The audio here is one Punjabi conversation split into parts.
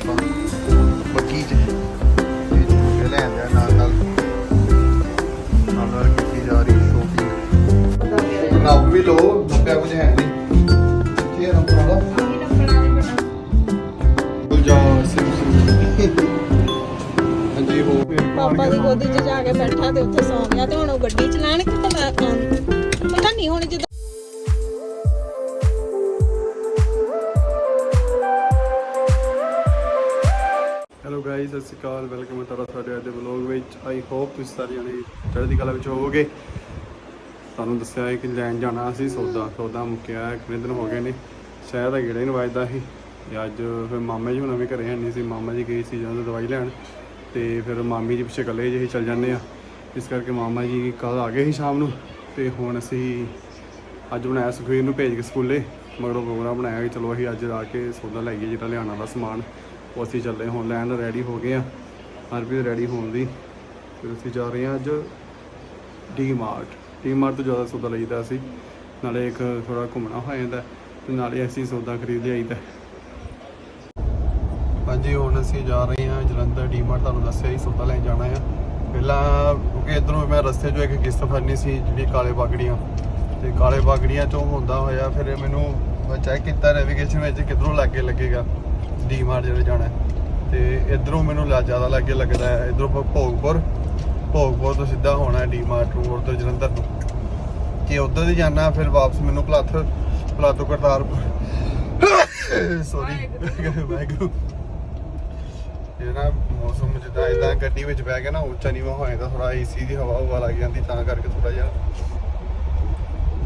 ਆਪਾਂ ਬੱਗੀ ਚ ਤੇ ਝੂਟੇ ਲੈ ਆਂਦੇ ਆ ਨਾਲ ਨਾਲ। ਨਾਲ ਨਾਲ ਕੀਤੀ ਜਾ ਰਹੀ ਸ਼ੋਪਿੰਗ ਨਾਪ ਵੀ ਲੋ ਨੱਪਿਆ ਕੁਝ ਹੈ ਨਹੀਂ। ਕੀ ਹੈ ਨੰਬਰ ਵਾਲਾ। ਗੁਲਜਾ ਸਿਮ ਸਿਮ ਹਾਂਜੀ ਹੋ ਪਾਪਾ ਦੀ ਗੋਦੀ 'ਚ ਜਾ ਕੇ ਬੈਠਾ ਤੇ ਉੱਥੇ ਸੌਂ ਗਿਆ ਤੇ ਹੁਣ ਉਹ ਗੱਡੀ ਚਲਾਣ ਕਿ ਪਤਾ ਪਤਾ ਨਹੀਂ ਹੁਣ ਜਦੋਂ ਸ਼੍ਰੀ ਅਕਾਲ ਵੈਲਕਮ ਹੈ ਤੁਹਾਡਾ ਸਾਡੇ ਅੱਜ ਦੇ ਵਲੌਗ ਵਿੱਚ। ਆਈ ਹੋਪ ਤੁਸੀਂ ਸਾਰੇ ਜਣੇ ਚੜ੍ਹਦੀ ਕਲਾ ਵਿੱਚ ਹੋਵੋਗੇ। ਤੁਹਾਨੂੰ ਦੱਸਿਆ ਹੈ ਕਿ ਲੈਣ ਜਾਣਾ ਸੀ ਸੌਦਾ ਸੌਦਾ ਮੁੱਕਿਆ ਹੈ, ਕਿੰਨੇ ਦਿਨ ਹੋ ਗਏ ਨੇ। ਸ਼ਹਿਰ ਆ ਗੇੜਾ ਹੀ ਨੀ ਵੱਜਦਾ ਸੀ ਤੇ ਅੱਜ ਫਿਰ ਮਾਮਾ ਜੀ ਹੁਣ ਵੀ ਘਰੇ ਹੈ ਨਹੀਂ ਸੀ। ਮਾਮਾ ਜੀ ਗਏ ਸੀ ਜਦੋਂ ਦਵਾਈ ਲੈਣ ਤੇ ਫਿਰ ਮਾਮੀ ਜੀ ਪਿੱਛੇ ਇਕੱਲੇ ਜਿਹੇ ਚੱਲ ਜਾਂਦੇ ਆ। ਇਸ ਕਰਕੇ ਮਾਮਾ ਜੀ ਕੱਲ ਆ ਗਏ ਸੀ ਸ਼ਾਮ ਨੂੰ ਤੇ ਹੁਣ ਅਸੀਂ ਅੱਜ ਬਣਾਇਆ ਸੁਖਵੀਰ ਨੂੰ ਭੇਜ ਕੇ ਸਕੂਲੇ। ਮਗਰੋਂ ਪ੍ਰੋਗਰਾਮ ਬਣਾਇਆ ਕਿ ਚਲੋ ਅਸੀਂ ਅੱਜ ਆ ਕੇ ਸੌਦਾ ਲੈ ਆਈਏ ਜਿਹੜਾ ਲਿਆਉਣ ਵਾਲਾ ਸਮਾਨ। ਉਹ ਅਸੀਂ ਚੱਲੇ ਹੁਣ ਲੈਣ ਰੈਡੀ ਹੋ ਗਏ ਆ ਹਰਪ੍ਰੀਤ ਰੈਡੀ ਹੋਣ ਦੀ। ਫਿਰ ਅਸੀਂ ਜਾ ਰਹੇ ਹਾਂ ਅੱਜ ਡੀ ਮਾਰਟ ਡੀ ਮਾਰਟ ਤੋਂ ਜ਼ਿਆਦਾ ਸੌਦਾ ਲਈਦਾ ਅਸੀਂ ਨਾਲੇ ਇੱਕ ਥੋੜਾ ਘੁੰਮਣਾ ਹੋ ਜਾਂਦਾ ਤੇ ਨਾਲੇ ਅਸੀਂ ਸੌਦਾ ਖਰੀਦ ਲਿਆਈਦਾ ਹਾਂਜੀ, ਹੁਣ ਅਸੀਂ ਜਾ ਰਹੇ ਹਾਂ ਜਲੰਧਰ ਡੀ ਮਾਰਟ ਤੁਹਾਨੂੰ ਦੱਸਿਆ ਹੀ ਸੌਦਾ ਲੈਣ ਜਾਣਾ ਆ ਪਹਿਲਾਂ ਕਿਉਂਕਿ ਇਧਰੋਂ ਮੈਂ ਰਸਤੇ 'ਚੋਂ ਇੱਕ ਕਿਸ਼ਤ ਫੜਨੀ ਸੀ, ਜਿਹੜੀ ਕਾਲੇ ਬਾਗੜੀਆਂ। ਤੇ ਕਾਲੇ ਬਾਗੜੀਆਂ 'ਚੋਂ ਹੁੰਦਾ ਹੋਇਆ, ਫਿਰ ਮੈਨੂੰ ਚੈੱਕ ਕੀਤਾ ਨੈਵੀਗੇਸ਼ਨ ਵਿੱਚ ਕਿੱਧਰੋਂ ਲੱਗੇ ਲੱਗੇਗਾ। ਡੀਮਾਰਟ ਮਾਰਟ ਜਾਣਾ ਤੇ ਇਧਰੋਂ ਮੈਨੂੰ ਲਾ ਜ਼ਿਆਦਾ ਲੱਗੇ ਲੱਗਦਾ ਹੈ, ਇਧਰੋਂ ਭੋਗਪੁਰ। ਭੋਗਪੁਰ ਤੋਂ ਸਿੱਧਾ ਹੋਣਾ ਹੈ ਡੀ ਮਾਰਟ ਜਲੰਧਰ ਨੂੰ ਕਿ ਉਧਰ ਦੀ ਜਾਣਾ, ਫਿਰ ਵਾਪਸ ਮੈਨੂੰ ਭਲੱਥ ਭਲੱਥੋਂ ਕਰਤਾਰਪੁਰ। ਸੌਰੀ ਵਾਹਿਗੁਰੂ। ਇਹ ਮੌਸਮ ਜਿੱਦਾਂ ਇਦਾਂ ਗੱਡੀ ਵਿੱਚ ਬਹਿ ਗਿਆ ਨਾ ਉੱਚਾ ਨੀਵਾਂ ਹੋ ਜਾਂਦਾ ਥੋੜਾ ਏਸੀ ਦੀ ਹਵਾ ਹਵਾ ਲੱਗ ਜਾਂਦੀ, ਤਾਂ ਕਰਕੇ ਥੋੜਾ ਜਿਹਾ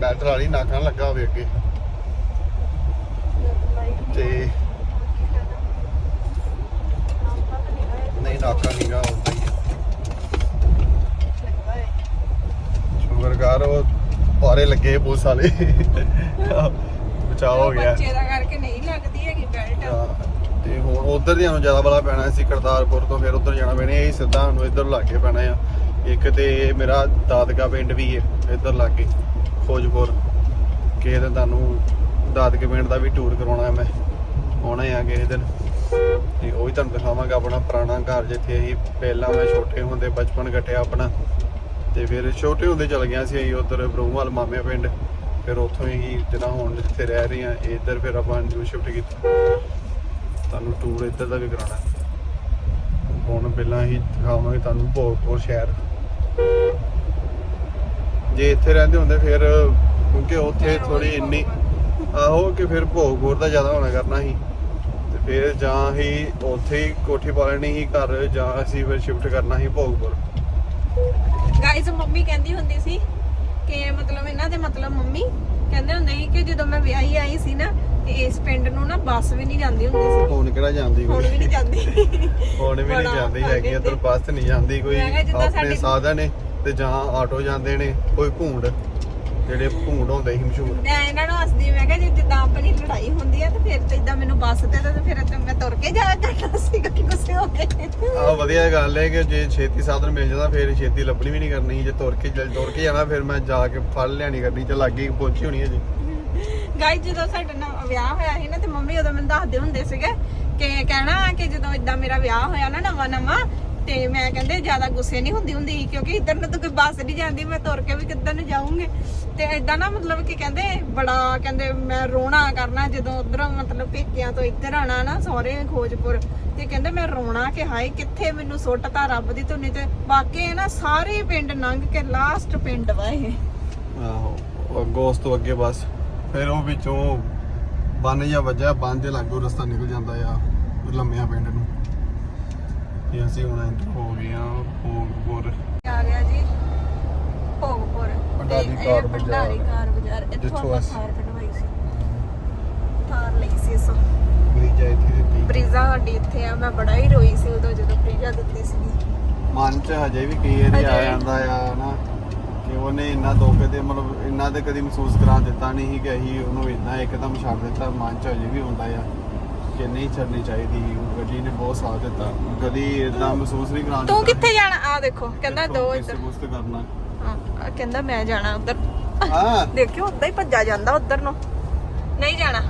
ਬੈਟਰ ਵਾਲੀ ਨਾਕਾਂ ਲੱਗਾ ਹੋਵੇ ਅੱਗੇ। ਤੇ ਨਹੀਂ ਨਾਕਾਂ ਨਹੀਂਗਾ ਹੁੰਦਾ ਹੀ ਹੈ। ਸ਼ੁਕਰ ਕਰ ਉਹ ਪਾਰੇ ਲੱਗੇ ਪੁਲਿਸ ਵਾਲੇ। ਬਚਾਅ ਹੋ ਗਿਆ। ਬੱਚੇ ਦਾ ਕਰਕੇ ਨਹੀਂ ਲੱਗਦੀ ਹੈਗੀ ਬੈਲਟ। ਹਾਂ, ਤੇ ਹੁਣ ਉਧਰ ਦੀ ਸਾਨੂੰ ਜ਼ਿਆਦਾ ਬੜਾ ਪੈਣਾ ਸੀ ਕਰਤਾਰਪੁਰ ਤੋਂ ਫਿਰ ਉਧਰ ਜਾਣਾ ਪੈਣਾ ਇਹ ਸਿੱਧਾ ਇੱਧਰ ਲਾਗੇ ਪੈਣਾ ਆ। ਇੱਕ ਤੇ ਮੇਰਾ ਦਾਦਕਾ ਪਿੰਡ ਵੀ ਹੈ ਇੱਧਰ ਲਾਗੇ ਖੋਜਪੁਰ। ਕਿਸੇ ਦਿਨ ਤੁਹਾਨੂੰ ਦਾਦਕੇ ਪਿੰਡ ਦਾ ਵੀ ਟੂਰ ਕਰਾਉਣਾ ਮੈਂ ਆਉਣਾ ਆ ਕਿਸੇ ਦਿਨ। ਤੇ ਉਹ ਵੀ ਤੁਹਾਨੂੰ ਦਿਖਾਵਾਂਗਾ ਆਪਣਾ ਪੁਰਾਣਾ ਘਰ, ਜਿੱਥੇ ਅਸੀਂ ਪਹਿਲਾਂ ਮੈਂ ਛੋਟੇ ਹੁੰਦੇ ਬਚਪਨ ਕੱਟਿਆ ਆਪਣਾ। ਤੇ ਫਿਰ ਛੋਟੇ ਹੁੰਦੇ ਚਲ ਗਿਆ ਸੀ ਅਸੀਂ ਉਧਰ ਬਰੂਮਵਾਲ ਮਾਮੇ ਪਿੰਡ। ਫਿਰ ਉੱਥੋਂ ਹੀ ਜਿਹੜਾ ਹੁਣ ਜਿੱਥੇ ਰਹਿ ਰਹੇ ਆ ਇੱਧਰ ਫਿਰ ਆਪਾਂ ਨਿਊ ਸ਼ਿਫਟ ਕੀਤਾ। ਤੁਹਾਨੂੰ ਟੂਰ ਇੱਧਰ ਦਾ ਵੀ ਕਰਾਉਣਾ। ਹੁਣ ਪਹਿਲਾਂ ਹੀ ਦਿਖਾਵਾਂਗੇ ਤੁਹਾਨੂੰ ਭੋਗਪੁਰ ਸ਼ਹਿਰ। ਜੇ ਇੱਥੇ ਰਹਿੰਦੇ ਹੁੰਦੇ ਫਿਰ, ਕਿਉਂਕਿ ਉੱਥੇ ਥੋੜੀ ਇੰਨੀ ਆਹੋ, ਕਿ ਫਿਰ ਭੋਗਪੁਰ ਦਾ ਜ਼ਿਆਦਾ ਹੋਣਾ ਕਰਨਾ ਸੀ। ਫਿਰ ਜਾਂ ਹੀ ਉੱਥੇ ਹੀ ਕੋਠੀ ਪਾ ਲੈਣੀ ਸੀ ਘਰ ਜਾਂ ਅਸੀਂ ਫਿਰ ਸ਼ਿਫਟ ਕਰਨਾ ਸੀ ਭੋਗਪੁਰ। ਗਾਇਜ਼ ਮੰਮੀ ਕਹਿੰਦੀ ਹੁੰਦੀ ਸੀ ਕਿ ਮਤਲਬ ਇਹਨਾਂ ਦੇ ਮਤਲਬ ਮੰਮੀ ਕਹਿੰਦੇ ਹੁੰਦੇ ਸੀ ਕਿ ਜਦੋਂ ਮੈਂ ਵਿਆਹੀ ਆਈ ਸੀ ਨਾ ਤੇ ਇਸ ਪਿੰਡ ਨੂੰ ਨਾ ਬੱਸ ਵੀ ਨਹੀਂ ਜਾਂਦੀ ਹੁੰਦੀ ਸੀ। ਹੁਣ ਕਿਹੜਾ ਜਾਂਦੀ ਹੁਣ ਵੀ ਨਹੀਂ ਜਾਂਦੀ। ਹੁਣ ਵੀ ਨਹੀਂ ਬੜਾ ਜਾਂਦੀ ਹੈਗੀ ਇੱਧਰ ਬੱਸ ਨਹੀਂ ਜਾਂਦੀ ਕੋਈ। ਮੈਂ ਕਿਹਾ ਜਿੱਦਾਂ ਆਪਣੇ ਸਾਡੀ- ਸਾਧਨ ਨੇ ਤੇ ਜਾਂ ਆਟੋ ਜਾਂਦੇ ਨੇ ਕੋਈ ਭੂੰਡ ਜਿਹੜੇ ਭੂੰਡ ਹੁੰਦੇ ਸੀ ਮਸ਼ਹੂਰ। ਮੈਂ ਇਹਨਾਂ ਨੂੰ ਹੱਸਦੀ ਮੈਂ ਕਿਹਾ ਜੇ ਜਿੱਦਾਂ ਆਪਣੀ ਲੜਾਈ ਹੁੰਦੀ ਆ ਤੇ ਫਿਰ ਤੇ ਇਦਾਂ ਮੈਨੂੰ ਬੱਸ ਤੇ ਤੇ ਫਿਰ ਤੇ ਮੈਂ ਤੁਰ ਕੇ ਜਾਇਆ ਕਰਨਾ ਸੀ ਕਿ ਗੁੱਸੇ ਹੋ ਗਏ। ਆ ਵਧੀਆ ਗੱਲ ਹੈ ਕਿ ਜੇ ਛੇਤੀ ਸਾਧਨ ਮਿਲ ਜਾਂਦਾ ਫਿਰ ਛੇਤੀ ਲੱਭਣੀ ਵੀ ਨਹੀਂ ਕਰਨੀ। ਜੇ ਤੁਰ ਕੇ ਜਲ ਤੁਰ ਕੇ ਜਾਣਾ ਫਿਰ ਮੈਂ ਜਾ ਕੇ ਫੜ ਲਿਆਣੀ ਗੱਡੀ ਚ ਲਾਗੇ ਪਹੁੰਚੀ ਹੋਣੀ ਹੈ ਜੀ। ਗਾਈ ਜਦੋਂ ਸਾਡਾ ਨਾ ਵਿਆਹ ਹੋਇਆ ਸੀ ਨਾ ਤੇ ਮੰਮੀ ਉਦੋਂ ਮੈਨੂੰ ਦੱਸਦੇ ਹੁੰਦੇ ਸੀਗੇ ਕਿ ਕਹਿਣਾ ਕਿ ਜਦੋਂ ਇਦਾਂ ਮੇਰਾ ਵਿਆਹ ਹੋਇਆ ਨਾ ਨਵਾਂ ਨਵਾਂ ਤੇ ਮੈਂ ਕਹਿੰਦੇ ਜ਼ਿਆਦਾ ਗੁੱਸੇ ਨਹੀਂ ਹੁੰਦੀ ਹੁੰਦੀ, ਕਿਉਂਕਿ ਇੱਧਰ ਨੂੰ ਤਾਂ ਕੋਈ ਬੱਸ ਨਹੀਂ ਜਾਂਦੀ, ਮੈਂ ਤੁਰ ਕੇ ਵੀ ਕਿੱਧਰ ਨੂੰ ਜਾਊਂਗੀ। ਤੇ ਇਦਾਂ ਨਾ ਮਤਲਬ ਕਿ ਕਹਿੰਦੇ ਬੜਾ, ਕਹਿੰਦੇ ਮੈਂ ਰੋਣਾ ਕਰਨਾ, ਜਦੋਂ ਉਧਰੋਂ ਮਤਲਬ ਪੇਕਿਆਂ ਤੋਂ ਇੱਧਰ ਆਣਾ ਨਾ ਸਹੁਰੇ ਖੋਜਪੁਰ, ਤੇ ਕਹਿੰਦੇ ਮੈਂ ਰੋਣਾ ਕਿ ਹਾਏ, ਕਿੱਥੇ ਮੈਨੂੰ ਸੁੱਟਤਾ ਰੱਬ ਦੀ ਧੁਨੀ ਤੇ। ਬਾਕੀ ਨਾ ਸਾਰੇ ਪਿੰਡ ਲੰਘ ਕੇ ਲਾਸਟ ਪਿੰਡ ਵਾ ਇਹ। ਆਹੋ ਅੱਗੋਂ ਉਸ ਤੋਂ ਅੱਗੇ ਬਸ। ਫਿਰ ਉਹ ਵਿੱਚੋਂ ਬੰਨ ਜਾਂ ਵੱਜਿਆ, ਬੰਨ ਦੇ ਲਾਗੋਂ ਰਸਤਾ ਨਿਕਲ ਜਾਂਦਾ ਆ, ਲੰਮਿਆਂ ਪਿੰਡ ਨੂੰ। ਤੇ ਅਸੀਂ ਹੁਣ ਐਂਟਰ ਹੋ ਗਏ ਆ ਭੋਗਪੁਰ। ਆ ਗਿਆ ਜੀ ਭੋਗਪੁਰ। ਭੰਡਾਰੀ ਕਾਰ ਬਾਜ਼ਾਰ। ਭੰਡਾਰੀ ਕਾਰ ਬਾਜ਼ਾਰ। ਇੱਥੋਂ ਆਪਾਂ ਥਾਰ ਕਢਵਾਈ ਸੀ। ਥਾਰ ਲਈ ਸੀ ਸੋ ਬ੍ਰਿਜ ਇੱਥੇ ਦਿੱਤੀ। ਬਰੀਜ਼ਾ ਸਾਡੀ ਇੱਥੇ ਆ। ਮੈਂ ਬੜਾ ਹੀ ਰੋਈ ਸੀ ਉਦੋਂ ਜਦੋਂ ਬਰੀਜ਼ਾ ਦਿੱਤੀ ਸੀ। ਮਨ ਚ ਹਜੇ ਵੀ ਕਈ ਵਾਰੀ ਆ ਜਾਂਦਾ ਆ ਨਾ ਕਿ ਉਹਨੇ ਇੰਨਾ ਦੁੱਖ ਤੇ ਮਤਲਬ ਇੰਨਾ ਤੇ ਕਦੀ ਮਹਿਸੂਸ ਕਰਾ ਦਿੱਤਾ ਨਹੀਂ ਕਿ ਅਸੀਂ ਉਹਨੂੰ ਇੰਨਾ ਇੱਕਦਮ ਛੱਡ ਦਿੱਤਾ। ਮਨ ਚ ਹਜੇ ਵੀ ਹੁੰਦਾ ਆ। ਕਿ ਨਹੀਂ ਛੱਡਣੀ ਚਾਹੀਦੀ। ਉਹ ਗੱਡੀ ਨੇ ਬਹੁਤ ਸਾਥ ਦਿੱਤਾ। ਕਦੀ ਇਦਾਂ ਮਹਿਸੂਸ ਨਹੀਂ ਕਰਾ ਤੂੰ ਕਿੱਥੇ ਜਾਣਾ? ਆ ਦੇਖੋ ਕਹਿੰਦਾ ਦੋ ਇੱਧਰ। ਤੇ ਕਰਨਾ। ਹਾਂ ਕਹਿੰਦਾ ਮੈਂ ਜਾਣਾ ਉੱਧਰ। ਹਾਂ। ਦੇਖਿਓ ਉਦਾਂ ਹੀ ਭੱਜਾ ਜਾਂਦਾ ਉੱਧਰ ਨੂੰ। ਨਹੀਂ ਜਾਣਾ।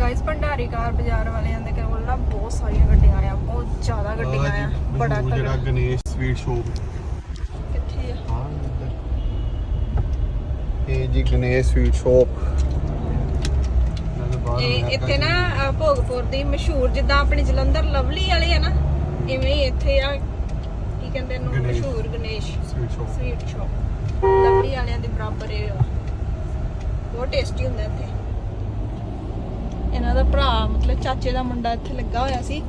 ਗਾਇਸ ਭੰਡਾਰੀ ਕਾਰ ਬਾਜ਼ਾਰ ਵਾਲਿਆਂ ਦੇ ਕੋਲ ਨਾ ਬਹੁਤ ਸਾਰੀਆਂ ਗੱਡੀਆਂ ਆ ਬਹੁਤ ਜ਼ਿਆਦਾ ਗੱਡੀਆਂ ਆ ਬੜਾ ਜਿਹੜਾ ਗਣੇਸ਼ ਸਵੀਟ ਸ਼ੋਪ। ਕਿੱਥੇ ਆ? ਇਹ ਜੀ ਗਣੇਸ਼ ਸਵੀਟ ਸ਼ੋਪ। ਇੱਥੇ ਨਾ ਭੋਗਪੁਰ ਦੀ ਮਸ਼ਹੂਰ ਜਿੱਦਾਂ ਆਪਣੇ ਜਲੰਧਰ ਲਵਲੀ ਵਾਲੇ ਆ ਨਾ ਇਵੇਂ ਹੀ ਇੱਥੇ ਆ ਕੀ ਕਹਿੰਦੇ ਗਣੇਸ਼। ਮਸ਼ਹੂਰ Ganesh. Sweet shop sweet shop lovely ਵਾਲਿਆਂ ਦੇ ਬਰਾਬਰ ਇਹ ਆ। ਬਹੁਤ ਟੇਸਟੀ ਹੁੰਦਾ ਇੱਥੇ। ਇਹਨਾਂ ਦਾ ਭਰਾ ਮਤਲਬ ਚਾਚੇ ਦਾ ਮੁੰਡਾ ਇੱਥੇ ਲੱਗਾ ਹੋਇਆ ਸੀ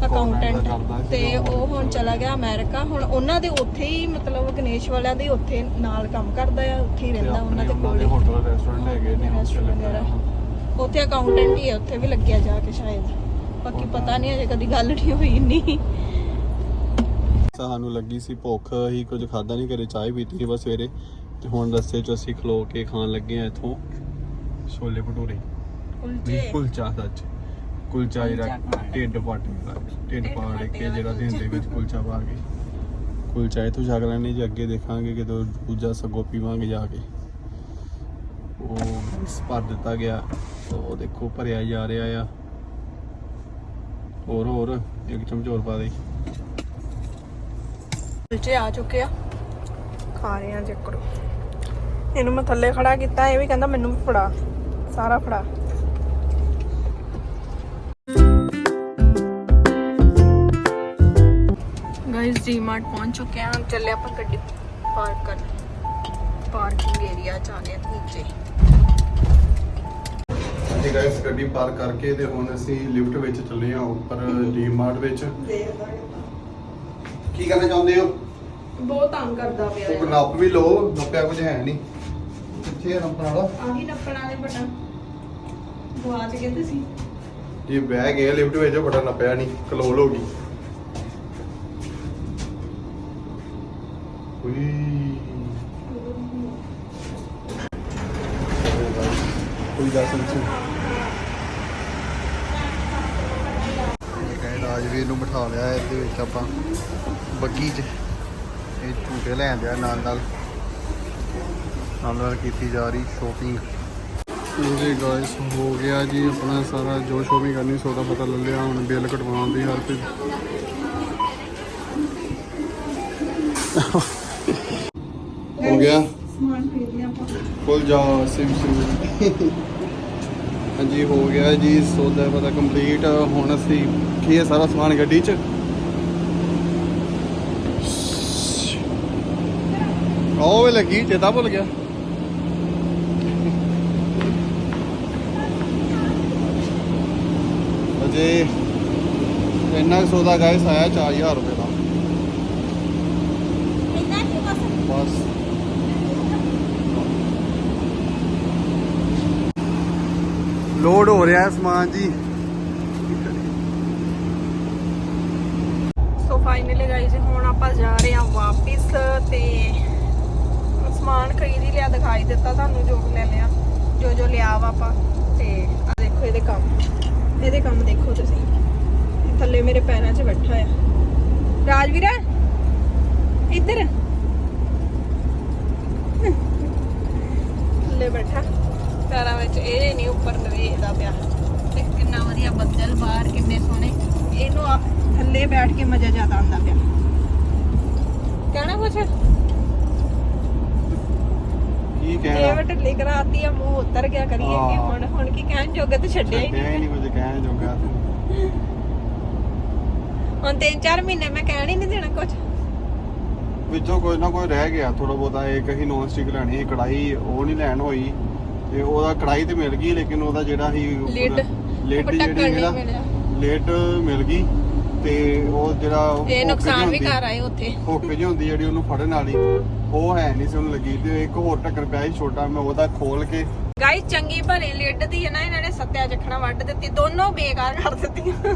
ਦਾ ਕਰਦਾ ਅਕਾਊਂਟੈਂਟ ਸੀ ਤੇ ਉਹ। ਉਹ ਹੁਣ ਚਲਾ ਗਿਆ ਅਮਰੀਕਾ। ਹੁਣ ਉਹਨਾਂ ਦੇ ਉੱਥੇ ਹੀ ਮਤਲਬ ਗਣੇਸ਼ ਵਾਲਿਆਂ ਦੇ ਉੱਥੇ ਨਾਲ ਕੰਮ ਕਰਦਾ ਆ ਉੱਥੇ ਹੀ ਰਹਿੰਦਾ ਉਹਨਾਂ ਦੇ ਕੋਲ ਹੀ। ਹੋਟਲ ਰੈਸਟੋਰੈਂਟ ਹੈਗੇ ਨੇ hostel ਵਗੈਰਾ। ਉੱਥੇ ਅਕਾਊਂਟੈਂਟ ਹੀ ਹੈ ਉੱਥੇ ਵੀ ਲੱਗਿਆ ਜਾ ਕੇ ਸ਼ਾਇਦ। ਬਾਕੀ ਪਤਾ ਨਹੀਂ ਅਜੇ ਕਦੀ ਗੱਲ ਨਹੀਂ ਹੋਈ ਨਹੀਂ ਸਾਨੂੰ ਲੱਗੀ ਸੀ ਭੁੱਖ ਅਸੀਂ ਕੁਝ ਖਾਦਾ ਨਹੀਂ ਘਰੇ ਚਾਹ ਹੀ ਪੀਤੀ ਸੀ ਬਸ ਸਵੇਰੇ। ਤੇ ਹੁਣ ਰਸਤੇ 'ਚ ਅਸੀਂ ਖਲੋ ਕੇ ਖਾਣ ਲੱਗੇ ਆ ਇੱਥੋਂ ਛੋਲੇ ਭਟੂਰੇ। ਨਹੀਂ ਕੁਲਚਾ ਸੱਚ। ਕੁਲਚਾ ਜਿਹੜਾ ਕੁਲਚਾ। ਢਿੱਡ ਪਾਟੇ ਦਾ। ਢਿੱਡ ਪਾੜ ਪਾਟੇ ਕੇ ਜਿਹੜਾ ਕੁਲਚਾ। ਦਿੰਦੇ ਵਿੱਚ ਕੁਲਚਾ। ਪਾ ਕੇ। ਕੁਲਚਾ ਇਥੋਂ ਛਕ ਲੈਣੇ ਜੀ ਅੱਗੇ ਦੇਖਾਂਗੇ ਕਿਦੋਂ ਦੂਜਾ ਸਗੋ ਪੀਵਾਂਗੇ ਜਾ ਕੇ। ਉਹ ਭਰ ਦਿੱਤਾ ਗਿਆ। ਉਹ ਦੇਖੋ, ਭਰਿਆ ਜਾ ਰਿਹਾ ਆ। ਹੋਰ ਹੋਰ, ਇੱਕ ਚਮਚ ਹੋਰ ਪਾ ਦੇ। ਉਲਝੇ ਆ ਚੁੱਕੇ ਆ। ਖਾ ਰਹੇ ਆ ਚੱਕਰੋ ਇਹਨੂੰ ਮੈਂ ਥੱਲੇ ਖੜਾ ਕੀਤਾ, ਇਹ ਵੀ ਕਹਿੰਦਾ ਮੈਨੂੰ ਵੀ ਫੜਾ। ਸਾਰਾ ਫੜਾ। ਗਾਇਸ ਜੀ ਪਹੁੰਚ ਚੁੱਕੇ ਹਾਂ ਚੱਲੇ ਆਪਾਂ ਗੱਡੀ ਪਾਰਕ ਕਰਨ। ਪਾਰਕਿੰਗ ਏਰੀਆ ਚ ਆ ਗਏ ਨੀਚੇ। ਹਾਂਜੀ ਗਾਇਸ ਗੱਡੀ ਪਾਰ ਕਰਕੇ ਤੇ ਹੁਣ ਅਸੀਂ ਲਿਫਟ ਵਿੱਚ ਚੱਲੇ ਆ ਉੱਪਰ ਡੀਮਾਰਟ ਵਿੱਚ। ਕੀ ਕਰਨਾ ਚਾਹੁੰਦੇ ਹੋ? ਬਹੁਤ ਤੰਗ ਕਰਦਾ ਪਿਆ ਉਹ ਨੱਪ ਵੀ ਲਓ ਨੱਪਿਆ ਕੁਝ ਹੈ ਨਹੀਂ। ਕਿੱਥੇ ਹੈ ਨੱਪਣ ਵਾਲਾ। ਆਹੀ ਨੱਪਣ ਵਾਲੇ ਬਟਨ। ਗਵਾਚ ਗਏ ਤੁਸੀਂ ਇਹ ਬਹਿ ਗਏ ਲਿਫਟ ਵਿੱਚ ਬਟਨ ਨੱਪਿਆ ਨਹੀਂ ਕਲੋਲ ਹੋ ਗਈ ਰਾਜਵੀਰ ਨੂੰ ਬਿਠਾ ਲਿਆ ਇਹਦੇ ਵਿੱਚ ਆਪਾਂ ਬੱਗੀ 'ਚ। ਇਹ ਝੂਟੇ ਲੈਣ ਦਿਆ ਨਾਲ ਨਾਲ। ਨਾਲ ਨਾਲ ਕੀਤੀ ਜਾ ਰਹੀ ਸ਼ੋਪਿੰਗ ਜੀ ਗਾਇਸ ਹੋ ਗਿਆ ਜੀ ਆਪਣਾ ਸਾਰਾ ਜੋ ਸ਼ੋਪਿੰਗ ਕਰਨੀ ਸੌਦਾ ਪਤਾ ਲੈ ਲਿਆ ਹੁਣ ਬਿੱਲ ਕਟਵਾਉਣ ਦੀ ਹਰ ਕੋਈ। ਹੋ ਗਿਆ। ਸਮਾਨ ਖਰੀਦ ਲਿਆ ਆਪਾਂ। ਖੁੱਲ ਜਾ ਸਿਮ ਸਿਮ ਹਾਂਜੀ ਹੋ ਗਿਆ ਜੀ ਸੌਦਾ ਪਤਾ ਕੰਪਲੀਟ ਹੁਣ ਅਸੀਂ ਕੀ ਹੈ ਸਾਰਾ ਸਮਾਨ ਗੱਡੀ 'ਚ। ਉਹ ਵੇ ਲੱਗੀ ਚੇਤਾ ਭੁੱਲ ਗਿਆ। ਅਜੇ ਇੰਨਾ ਸੌਦਾ ਗਾਇਸ ਆਇਆ 4000 ਰੁਪਏ ਦਾ। ਇੰਨਾ ਕੀ ਬਸ। ਲੋਡ ਹੋ ਰਿਹਾ ਹੈ ਸਮਾਨ ਜੀ। ਸੋ ਫਾਈਨਲੀ ਗਾਈਜ਼ ਹੁਣ ਆਪਾਂ ਜਾ ਰਹੇ ਹਾਂ ਵਾਪਿਸ ਤੇ ਸਮਾਨ ਖਰੀਦ ਹੀ ਲਿਆ, ਦਿਖਾਈ ਦਿੱਤਾ ਤੁਹਾਨੂੰ ਜੋ ਲੈ ਲਿਆ, ਜੋ ਜੋ ਲਿਆ ਵਾ ਆਪਾਂ। ਤੇ ਆ ਦੇਖੋ ਇਹਦੇ ਕੰਮ। ਇਹਦੇ ਕੰਮ ਦੇਖੋ ਤੁਸੀਂ। ਥੱਲੇ ਮੇਰੇ ਪੈਰਾਂ 'ਚ ਬੈਠਾ ਆ। ਰਾਜਵੀਰਾ, ਇੱਧਰ। ਥੱਲੇ ਬੈਠਾ। ਪੈਰਾਂ ਵਿੱਚ ਇਹ ਨਹੀਂ ਉੱਪਰ ਨੂੰ ਵੇਖਦਾ ਪਿਆ। ਤੇ ਕਿੰਨਾ ਵਧੀਆ ਬੱਦਲ ਬਾਹਰ ਕਿੰਨੇ ਸੋਹਣੇ। ਇਹਨੂੰ ਆ- ਥੱਲੇ ਬੈਠ ਕੇ ਮਜ਼ਾ ਜ਼ਿਆਦਾ ਆਉਂਦਾ ਪਿਆ। ਕਹਿਣਾ ਕੁਛ? ਕੀ ਇਹ ਕਹਿਣਾ ਢਿੱਲੀ ਕਰਾਤੀ ਆ ਮੂੰਹ ਉਤਰ ਗਿਆ ਕਰੀਏ ਕਿ ਹਾਂ। ਹੁਣ ਹੁਣ ਕੀ ਕਹਿਣ ਜੋਗਾ ਤੇ ਛੱਡਿਆ ਹੀ ਛੱਡਿਆ ਹੀ ਨਹੀਂ। ਨਹੀਂ ਕੁਝ ਕਹਿਣ ਜੋਗਾ ਹੁਣ ਤਿੰਨ ਚਾਰ ਮਹੀਨੇ ਮੈਂ ਕਹਿਣ ਹੀ ਨਹੀਂ ਦੇਣਾ ਕੁਛ। ਵਿੱਚੋਂ ਕੋਈ ਨਾ ਕੋਈ ਰਹਿ ਗਿਆ ਥੋੜਾ ਬਹੁਤਾ ਇੱਕ ਹੀ ਨੌਨ ਸਟਿਕ ਲੈਣੀ ਕੜਾਈ ਉਹ ਨਹੀਂ ਲੈਣ ਹੋਈ। ਤੇ ਉਹਦਾ ਕੜਾਈ ਤੇ ਮਿਲ ਗਈ ਲੇਕਿਨ ਉਹਦਾ ਜਿਹੜਾ ਸੀ ਲਿਡ ਜਿਹੜੀ ਮਿਲਿਆ ਲਿਡ ਮਿਲ ਗਈ ਤੇ ਉਹ ਜਿਹੜਾ ਇਹ ਨੁਕਸਾਨ ਵੀ ਕਰ ਆਏ ਉੱਥੇ। ਹੁੱਕ ਜਿਹੀ ਹੁੰਦੀ ਜਿਹੜੀ ਉਹਨੂੰ ਫੜਨ ਵਾਲੀ ਉਹ ਹੈ ਨਹੀਂ ਸੀ ਉਹਨੂੰ ਲੱਗੀ। ਤੇ ਇੱਕ ਹੋਰ ਢੱਕਣ ਪਿਆ ਸੀ ਛੋਟਾ ਮੈਂ ਉਹਦਾ ਖੋਲ ਕੇ ਗਾਇਸ ਚੰਗੀ ਭਲੀ ਲਿਡ ਦੀ ਹੈ ਨਾ ਇਹਨਾਂ ਨੇ ਸੱਤਿਆ ਚੱਖਣਾ ਵੱਢ ਦਿੱਤੀ। ਦੋਨੋਂ ਬੇਕਾਰ ਕਰ ਦਿੱਤੀਆਂ।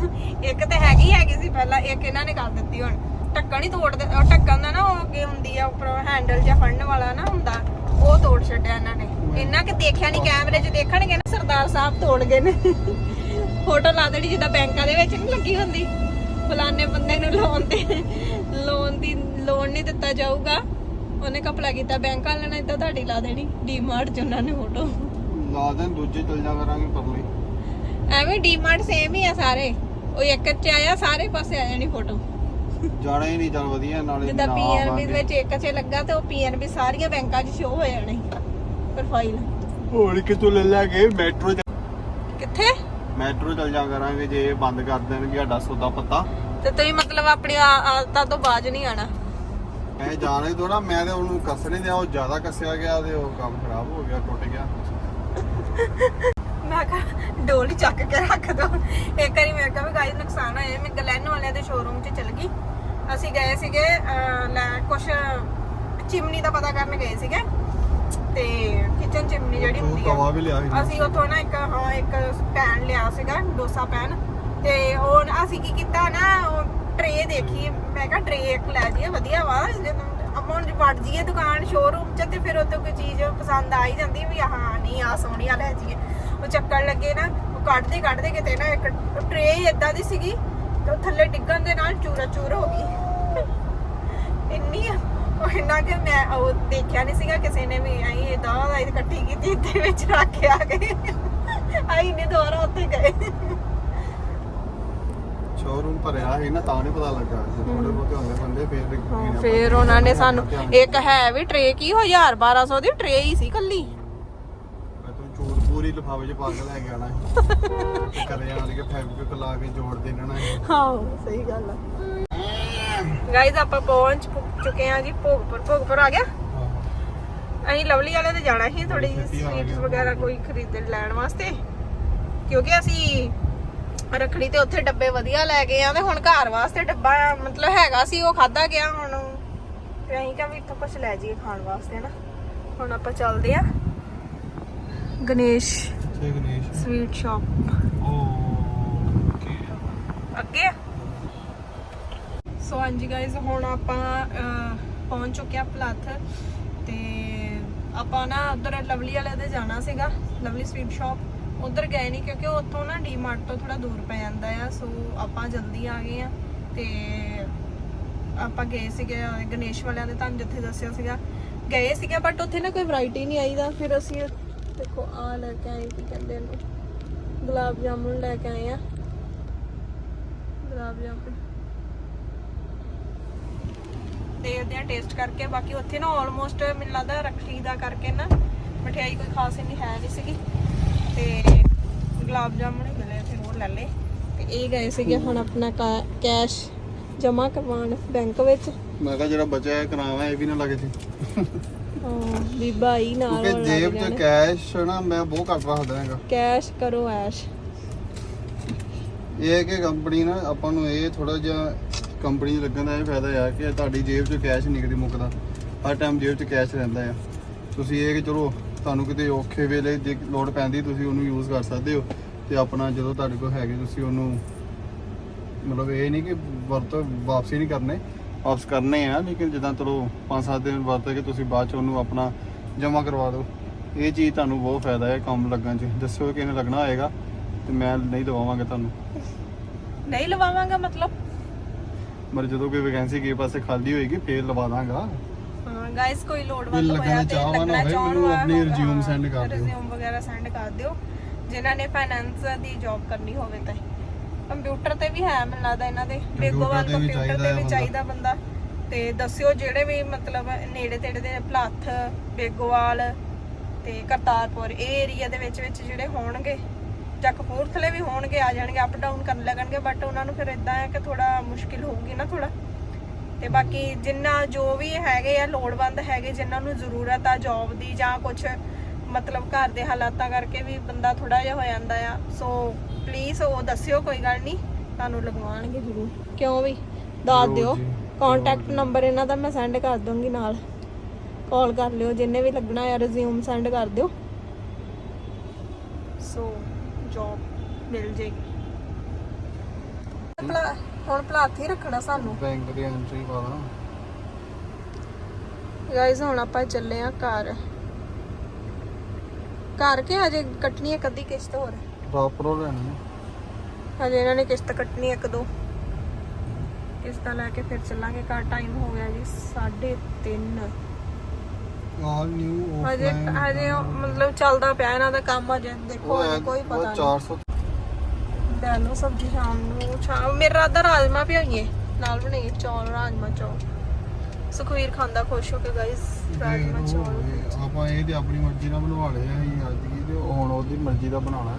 ਇੱਕ ਤੇ ਹੈਗੀ ਹੈਗੀ ਸੀ ਪਹਿਲਾਂ ਇੱਕ ਇਹਨਾਂ ਨੇ ਕਰ ਦਿੱਤੀ ਹੁਣ। ਢੱਕਣ ਹੀ ਤੋੜ ਦੇ ਢੱਕਣ ਦਾ ਨਾ ਉਹ ਅੱਗੇ ਹੁੰਦੀ ਆ ਉੱਪਰ ਹੈਂਡਲ ਜਾਂ ਫੜਨ ਵਾਲਾ ਨਾ ਹੁੰਦਾ ਉਹ ਤੋੜ ਛੱਡਿਆ ਇਹਨਾਂ ਨੇ। ਇੰਨਾ ਕਿ ਦੇਖਿਆ ਨਹੀਂ ਕੈਮਰੇ 'ਚ ਦੇਖਣਗੇ ਨਾ ਸਰਦਾਰ ਸਾਹਿਬ ਤੋੜ ਗਏ ਨੇ। ਫੋਟੋ ਲਾ ਦੇਣੀ ਜਿੱਦਾਂ ਬੈਂਕਾਂ ਦੇ ਵਿੱਚ ਨਹੀਂ ਲੱਗੀ ਹੁੰਦੀ। ਫਲਾਣੇ ਬੰਦੇ ਨੂੰ ਲੋਨ ਤੇ ਲੋਨ ਦੀ ਲੋਨ ਨਹੀਂ ਦਿੱਤਾ ਜਾਊਗਾ। ਉਹਨੇ ਕਪਲਾ ਕੀਤਾ ਬੈਂਕ ਵਾਲਿਆਂ ਨੇ ਤਾਂ ਤੁਹਾਡੀ ਲਾ ਦੇਣੀ। ਡੀਮਾਰਟ 'ਚ ਉਹਨਾਂ ਨੇ ਫੋਟੋ। ਲਾ ਦੇਣ ਦੂਜੇ ਚਲ ਜਾ ਕਰਾਂਗੇ ਪਰਲੇ। ਐਵੇਂ ਡੀਮਾਰਟ ਸੇਮ ਹੀ ਆ ਸਾਰੇ। ਉਹ ਇੱਕ ਚ ਆਇਆ ਸਾਰੇ ਪਾਸੇ ਆ ਜਾਣੀ ਫੋਟੋ। ਜਾਣਾ ਹੀ ਨਹੀਂ ਚੱਲ ਵਧੀਆ ਨਾਲੇ ਜਿੱਦਾਂ ਪੀਐਨਬੀ। ਵਿੱਚ ਇੱਕ ਚ ਲੱਗਾ ਤੇ ਉਹ ਪੀਐਨਬੀ ਸਾਰੀਆਂ ਬੈਂਕਾਂ 'ਚ ਸ਼ੋ ਹੋ ਜਾਣੀ। ਪ੍ਰੋਫਾਈਲ ਹੋਰ ਕਿਤੋਂ ਲੈ ਲੈ ਕੇ ਮੈਟਰੋ ਕਿੱਥੇ? ਮੈਟਰੋ ਚੱਲ ਜਾ ਕਰਾਂਗੇ ਜੇ ਇਹ ਬੰਦ ਕਰ ਦੇਣਗੇ ਸਾਡਾ ਸੌਦਾ ਪੱਤਾ। ਤੇ ਤੁਸੀਂ ਮਤਲਬ ਆਪਣੀ ਆਦਤਾਂ ਤੋਂ ਬਾਜ ਨਹੀਂ ਆਣਾ ਮੈਂ ਜਾਣਾ ਹੀ ਥੋੜਾ ਮੈਂ ਤੇ ਉਹਨੂੰ ਕੱਸ ਨਹੀਂ ਦਿਆ ਉਹ ਜ਼ਿਆਦਾ ਕੱਸਿਆ ਗਿਆ ਤੇ ਉਹ ਕੰਮ ਖਰਾਬ ਹੋ ਗਿਆ ਟੁੱਟ ਗਿਆ। ਮੈਂ ਕਿਹਾ ਡੋਲੀ ਚੱਕ ਕੇ ਰੱਖ ਦੋ। ਇੱਕ ਵਾਰੀ ਮੇਰੇ ਕੋਲ ਵੀ ਗਾਇਸ ਨੁਕਸਾਨ ਹੋਇਆ। ਮੈਂ ਗਲੈਨ ਵਾਲਿਆਂ ਦੇ ਸ਼ੋਰੂਮ 'ਚ ਚਲ ਗਈ। ਅਸੀਂ ਗਏ ਸੀਗੇ ਲੈ ਕੁਛ ਚਿਮਨੀ ਦਾ ਪਤਾ ਕਰਨ ਗਏ ਸੀਗੇ। ਤੇ ਕਿਚਨ ਚਿਮਨੀ ਜਿਹੜੀ ਉਹ ਹੁੰਦੀ ਤਵਾ ਆ ਵੀ ਲਿਆ ਸੀ। ਅਸੀਂ ਉੱਥੋਂ ਨਾ ਇੱਕ ਹਾਂ ਇੱਕ ਪੈਨ ਲਿਆ ਸੀਗਾ ਡੋਸਾ ਪੈਨ ਤੇ ਉਹ ਨਾ ਅਸੀਂ ਕੀ ਕੀਤਾ ਨਾ ਉਹ ਟਰੇ ਦੇਖੀ। ਮੈਂ ਕਿਹਾ ਟਰੇ ਇੱਕ ਲੈ ਜੀਏ ਵਧੀਆ ਵਾ। ਆਪਾਂ ਹੁਣ ਵੜ ਜੀਏ ਦੁਕਾਨ ਸ਼ੋਰੂਮ ਚ ਤੇ ਫਿਰ ਉੱਥੇ ਕੋਈ ਚੀਜ਼ ਪਸੰਦ ਆ ਹੀ ਜਾਂਦੀ ਵੀ ਹਾਂ ਨਹੀਂ ਆ ਸੋਹਣੀ ਆ ਲੈ ਜੀਏ ਉਹ ਚੱਕਣ ਲੱਗੇ ਨਾ ਉਹ ਕੱਢਦੇ ਕੱਢਦੇ ਕਿਤੇ ਨਾ ਇੱਕ ਟਰੇ ਇਦਾਂ ਦੀ ਸੀਗੀ ਤੇ ਉਹ ਥੱਲੇ ਡਿੱਗਣ ਦੇ ਨਾਲ ਚੂਰਾ ਚੂਰ ਹੋ ਗਈ। ਇੰਨੀ ਇੰਨਾ ਕਿ ਮੈਂ ਉਹ ਦੇਖਿਆ ਨਹੀਂ ਸੀਗਾ ਕਿਸੇ ਨੇ ਵੀ ਆਈ ਇਦਾਂ ਦਾ ਇਕੱਠੀ ਕੀਤੀ ਤੇ ਵਿੱਚ ਰੱਖ ਕੇ ਆ ਗਏ ਆਈ ਨੇ ਦੁਬਾਰਾ ਉੱਥੇ ਗਏ। ਸ਼ੋਰੂਮ ਭਰਿਆ ਸੀ ਨਾ ਤਾਂ ਨਹੀਂ ਪਤਾ ਲੱਗਾ। ਥੋੜੇ ਬਹੁਤੇ ਹੁੰਦੇ ਬੰਦੇ ਫੇਰ ਫਿਰ ਉਹਨਾਂ ਨੇ ਸਾਨੂੰ ਇੱਕ ਹੈ ਵੀ ਟਰੇ ਕੀ ਹੋ 1000 1200 ਦੀ ਟਰੇ ਹੀ ਸੀ ਕੱਲੀ ਮੈਂ ਤੂੰ ਚੂਰ ਪੂਰੀ ਲਿਫਾਫੇ 'ਚ ਪਾ ਕੇ ਲੈ ਕੇ ਆਣਾ ਤੇ ਕਰੇ ਜਾਣ ਕੇ ਫੈਬਰਿਕ ਲਾ ਕੇ ਜੋੜ ਦੇਣਾ ਹਾਂ ਸਹੀ ਗੱਲ ਆ। ਗਾਇਜ਼ ਆਪਾਂ ਪਹੁੰਚ ਚੁੱਕੇ ਆ ਜੀ ਭੋਗਪੁਰ ਭੋਗਪੁਰ ਆ ਗਿਆ। ਅਸੀਂ ਲਵਲੀ ਵਾਲੇ ਤੇ ਜਾਣਾ ਸੀ ਥੋੜੀ ਸਵੀਟਸ। ਵਗੈਰਾ ਕੋਈ ਖਰੀਦਣ ਲੈਣ ਵਾਸਤੇ। ਕਿਉਂਕਿ ਅਸੀਂ ਰੱਖੜੀ ਤੇ ਉੱਥੇ ਡੱਬੇ ਵਧੀਆ ਲੈ ਗਏ ਆ ਤੇ ਹੁਣ ਘਰ ਵਾਸਤੇ ਡੱਬਾ ਮਤਲਬ ਹੈਗਾ ਸੀ ਉਹ ਖਾਦਾ ਗਿਆ ਹੁਣ। ਤੇ ਅਸੀਂ ਕਿਹਾ ਵੀ ਇੱਥੋਂ ਕੁਝ ਲੈ ਜਾਈਏ ਖਾਣ ਵਾਸਤੇ ਨਾ। ਹੁਣ ਆਪਾਂ ਚੱਲਦੇ ਆ ਗਣੇਸ਼ ਸਵੀਟ ਸ਼ਾਪ ਓਕੇ ਅੱਗੇ ਸੋ ਹਾਂਜੀ ਗਾਇਜ਼ ਹੁਣ ਆਪਾਂ ਪਹੁੰਚ ਚੁੱਕੇ ਆ ਪਲੱਥ ਤੇ ਆਪਾਂ ਨਾ ਉਧਰ ਲਵਲੀ ਵਾਲੇ ਦੇ ਜਾਣਾ ਸੀਗਾ, ਲਵਲੀ ਸਵੀਟ ਸ਼ਾਪ ਉਧਰ ਗਏ ਨਹੀਂ ਕਿਉਂਕਿ ਉੱਥੋਂ ਨਾ ਡੀਮਾਰਟ ਤੋਂ ਥੋੜਾ ਦੂਰ ਪੈ ਜਾਂਦਾ ਆ, ਸੋ ਆਪਾਂ ਜਲਦੀ ਆ ਗਏ ਆ ਤੇ ਆਪਾਂ ਗਏ ਸੀਗੇ ਗਣੇਸ਼ ਵਾਲਿਆਂ ਦੇ, ਤੁਹਾਨੂੰ ਜਿੱਥੇ ਦੱਸਿਆ ਸੀਗਾ। ਗਏ ਸੀਗੇ ਬਟ ਉੱਥੇ ਨਾ ਕੋਈ ਵੈਰਾਈਟੀ ਨਹੀਂ ਆਈ ਦਾ ਫਿਰ ਅਸੀਂ ਦੇਖੋ ਆ ਲੈ ਕੇ ਆਏ, ਕੀ ਕਹਿੰਦੇ ਇਹਨੂੰ? ਗੁਲਾਬ ਜਾਮੁਨ ਲੈ ਕੇ ਆਏ ਆ। ਗੁਲਾਬ ਜਾਮੁਨ। ਦੇਖਦੇ ਆ ਟੇਸਟ ਕਰਕੇ। ਬਾਕੀ ਉੱਥੇ ਨਾ ਆਲਮੋਸਟ ਮੈਨੂੰ ਲੱਗਦਾ ਰੱਖੜੀ ਦਾ ਕਰਕੇ ਨਾ ਮਠਿਆਈ ਕੋਈ ਖਾਸ ਇੰਨੀ ਹੈ ਨਹੀਂ ਸੀਗੀ। ਤੇ ਗੁਲਾਬ ਜਾਮੁਨ ਹੀ ਮਿਲੇ ਫਿਰ ਉਹ ਲੈ ਲਏ। ਤੇ ਇਹ ਗਏ ਸੀਗੇ ਹੁਣ ਆਪਣਾ ਕੈਸ਼ ਜਮ੍ਹਾਂ ਕਰਵਾਉਣ ਬੈਂਕ ਵਿੱਚ। ਮੈਂ ਕਿਹਾ ਜਿਹੜਾ ਬਚਿਆ ਹੈ ਕਰਾਵਾ ਇਹ ਵੀ ਨਾ ਲੱਗੇ ਸੀ ਹਾਂ ਬੀਬਾ ਆਈ ਨਾਲ ਕਿਉਂਕਿ ਜੇਬ 'ਚ। ਕੈਸ਼ ਨਾ ਮੈਂ ਬਹੁਤ ਘੱਟ ਰੱਖਦਾ ਹੈਗਾ। ਕੈਸ਼ ਕਰੋ ਐਸ਼ ਇਹ ਹੈ ਕਿ ਕੰਪਨੀ ਨਾ ਆਪਾਂ ਨੂੰ ਇਹ ਥੋੜਾ ਜਿਹਾ ਕੰਪਨੀ ਲੱਗਣ ਦਾ ਇਹ ਫਾਇਦਾ ਆ ਕਿ ਤੁਹਾਡੀ ਜੇਬ 'ਚ ਕੈਸ਼ ਨਹੀਂ ਕਦੀ ਮੁੱਕਦਾ। ਹਰ ਟਾਈਮ ਜੇਬ 'ਚ ਕੈਸ਼ ਰਹਿੰਦਾ ਆ। ਤੁਸੀਂ ਇਹ ਕਿ ਚਲੋ, ਤੁਹਾਨੂੰ ਕਿਤੇ ਔਖੇ ਵੇਲੇ ਜੇ ਲੋੜ ਪੈਂਦੀ, ਤੁਸੀਂ ਉਹਨੂੰ ਯੂਜ਼ ਕਰ ਸਕਦੇ ਹੋ। ਤੇ ਆਪਣਾ ਜਦੋਂ ਤੁਹਾਡੇ ਕੋਲ ਹੈਗੇ, ਤੁਸੀਂ ਉਹਨੂੰ ਮਤਲਬ ਇਹ ਨਹੀਂ ਕਿ ਵਰਤ ਵਾਪਸੀ ਨਹੀਂ ਕਰਨੇ, ਵਾਪਸ ਕਰਨੇ ਆ, ਲੇਕਿਨ ਜਿੱਦਾਂ ਚਲੋ 5-7 ਦਿਨ ਵਰਤ ਕੇ ਤੁਸੀਂ ਬਾਅਦ ਚ ਉਹਨੂੰ ਆਪਣਾ ਜਮ੍ਹਾਂ ਕਰਵਾ ਦਿਓ। ਇਹ ਚੀਜ਼ ਤੁਹਾਨੂੰ ਬਹੁਤ ਫਾਇਦਾ ਹੈ ਕੰਮ ਲੱਗਣ 'ਚ। ਦੱਸਿਓ ਕਿਹਨੇ ਲੱਗਣਾ ਹੋਏਗਾ, ਤੇ ਮੈਂ ਨਹੀਂ ਦਵਾਵਾਂਗਾ ਤੁਹਾਨੂੰ। ਨਹੀਂ ਲਵਾਵਾਂਗਾ ਮਤਲਬ। ਪਰ ਜਦੋਂ ਕੋਈ ਵੈਕੈਂਸੀ ਕਿਸੇ ਪਾਸੇ ਖਾਲੀ ਹੋਏਗੀ ਫੇਰ ਲਵਾ ਦਾਂਗਾ। ਹਾਂ ਗਾਇਸ ਕੋਈ ਕੋਈ ਵੱਲ ਲੱਗਣਾ ਹੋਇਆ ਤੇ ਚਾਹਵਾਨ ਲੱਗਣਾ ਹੋਵੇ, ਚਾਹਣ ਮੈਨੂੰ ਵਾਲਾ ਆਪਣੀ resume send ਕਰ ਦਿਓ। resume ਵਗੈਰਾ ਸੈਂਡ ਕਰ ਦਿਓ। ਜਿਨ੍ਹਾਂ ਨੇ ਫਾਈਨੈਂਸ ਦੀ ਜੌਬ ਕਰਨੀ ਹੋਵੇ ਤਾਂ। ਕੰਪਿਊਟਰ ਤੇ ਵੀ ਹੈ ਮੈਨੂੰ ਲੱਗਦਾ ਇਹਨਾਂ ਦੇ। ਬੇਗੋਵਾਲ ਤੇ ਵੀ ਕੰਪਿਊਟਰ ਚਾਹੀਦਾ ਤੇ ਵੀ ਬੰਦਾ। ਚਾਹੀਦਾ ਬੰਦਾ। ਤੇ ਦੱਸਿਓ ਜਿਹੜੇ ਵੀ ਮਤਲਬ ਨੇੜੇ ਤੇੜੇ ਦੇ ਭਲੱਥ ਬੇਗੋਵਾਲ ਤੇ ਕਰਤਾਰਪੁਰ ਇਹ ਏਰੀਆ ਦੇ ਵਿੱਚ ਵਿੱਚ ਜਿਹੜੇ ਹੋਣਗੇ ਜਾਂ ਕਪੂਰਥਲੇ ਵੀ ਹੋਣਗੇ ਆ ਜਾਣਗੇ ਅਪ ਡਾਊਨ ਕਰਨ ਲੱਗਣਗੇ ਬਟ ਉਹਨਾਂ ਨੂੰ ਫਿਰ ਇਦਾਂ ਹੈ ਕਿ ਥੋੜਾ ਮੁਸ਼ਕਿਲ ਹੋਊਗੀ ਨਾ ਥੋੜਾ ਤੇ ਬਾਕੀ ਜਿੰਨਾ ਜੋ ਵੀ ਹੈਗੇ ਆ ਲੋੜਵੰਦ ਹੈਗੇ ਜਿਨ੍ਹਾਂ ਨੂੰ ਜ਼ਰੂਰਤ ਆ ਜੌਬ ਦੀ ਜਾਂ ਕੁਝ ਮਤਲਬ ਘਰ ਦੇ ਹਾਲਾਤਾਂ ਕਰਕੇ ਵੀ ਬੰਦਾ ਥੋੜਾ ਜਿਹਾ ਹੋ ਜਾਂਦਾ ਆ। ਸੋ ਪਲੀਜ਼ ਉਹ ਦੱਸਿਓ ਕੋਈ ਗੱਲ ਨਹੀਂ ਤੁਹਾਨੂੰ ਲਗਵਾਉਣਗੇ ਜ਼ਰੂਰ। ਕਿਉਂ ਵੀ? ਦੱਸ ਦਿਓ। ਕੰਟੈਕਟ ਨੰਬਰ ਇਹਨਾਂ ਦਾ ਮੈਂ ਸੈਂਡ ਕਰ ਦੂੰਗੀ ਨਾਲ। ਕਾਲ ਕਰ ਲਿਓ ਜਿੰਨੇ ਵੀ ਲੱਗਣਾ ਆ ਰਿਜ਼ਿਊਮ ਸੈਂਡ ਕਰ ਦਿਓ। ਸੋ ਜੌਬ ਮਿਲ ਭਲਾ ਹੁਣ ਭਲਾਥ ਹੀ ਰੱਖਣਾ ਸਾਨੂੰ। ਬੈਂਕ ਦੀ ਐਂਟਰੀ ਪਾ ਦਾਂ ਗਾਇਜ਼ ਹੁਣ ਆਪਾਂ ਚੱਲੇ ਆ ਘਰ। ਘਰ ਕੇ ਹਜੇ ਕੱਟਣੀ ਹੈ ਕਦੀ ਕਿਸ਼ਤ ਹੋਰ? ਪ੍ਰੋਪਰ ਲੈਣੀ ਹੈ। ਹਜੇ ਇਹਨਾਂ ਨੇ ਕਿਸ਼ਤ ਕੱਟਣੀ ਇੱਕ ਦੋ ਕਿਸ਼ਤਾਂ ਲੈ ਕੇ ਫਿਰ ਚੱਲਾਂਗੇ ਘਰ। ਟਾਈਮ ਹੋ ਗਿਆ ਜੀ 3:30 ਆਲ ਨਿਊ ਹਜੇ ਹਜੇ ਉਹ ਮਤਲਬ ਚੱਲਦਾ ਪਿਆ ਇਹਨਾਂ ਦਾ ਕੰਮ ਹਜੇ ਦੇਖੋ ਹਜੇ ਕੋਈ ਪਤਾ ਨਹੀਂ। 400 ਲੈ ਲਓ ਸਬਜ਼ੀ ਸ਼ਾਮ ਨੂੰ ਸ਼ਾਮ ਮੇਰਾ ਰਾਦਾ ਰਾਜਮਾ ਭਿਓਈਏ ਨਾਲ ਬਣਾਈਏ ਚੌਲ ਰਾਜਮਾ ਚੌਲ। ਸੁਖਵੀਰ ਖਾਂਦਾ ਖੁਸ਼ ਹੋ ਕੇ ਗਾਇਸ ਰਾਜਮਾ ਚੌਲ। ਆਪਾਂ ਇਹ ਤੇ ਆਪਣੀ ਮਰਜ਼ੀ ਨਾਲ ਬਣਵਾ ਲਿਆ ਅਸੀਂ ਅੱਜ ਕੀ ਤੇ ਹੁਣ ਉਹਦੀ ਮਰਜ਼ੀ ਦਾ ਬਣਾਉਣਾ।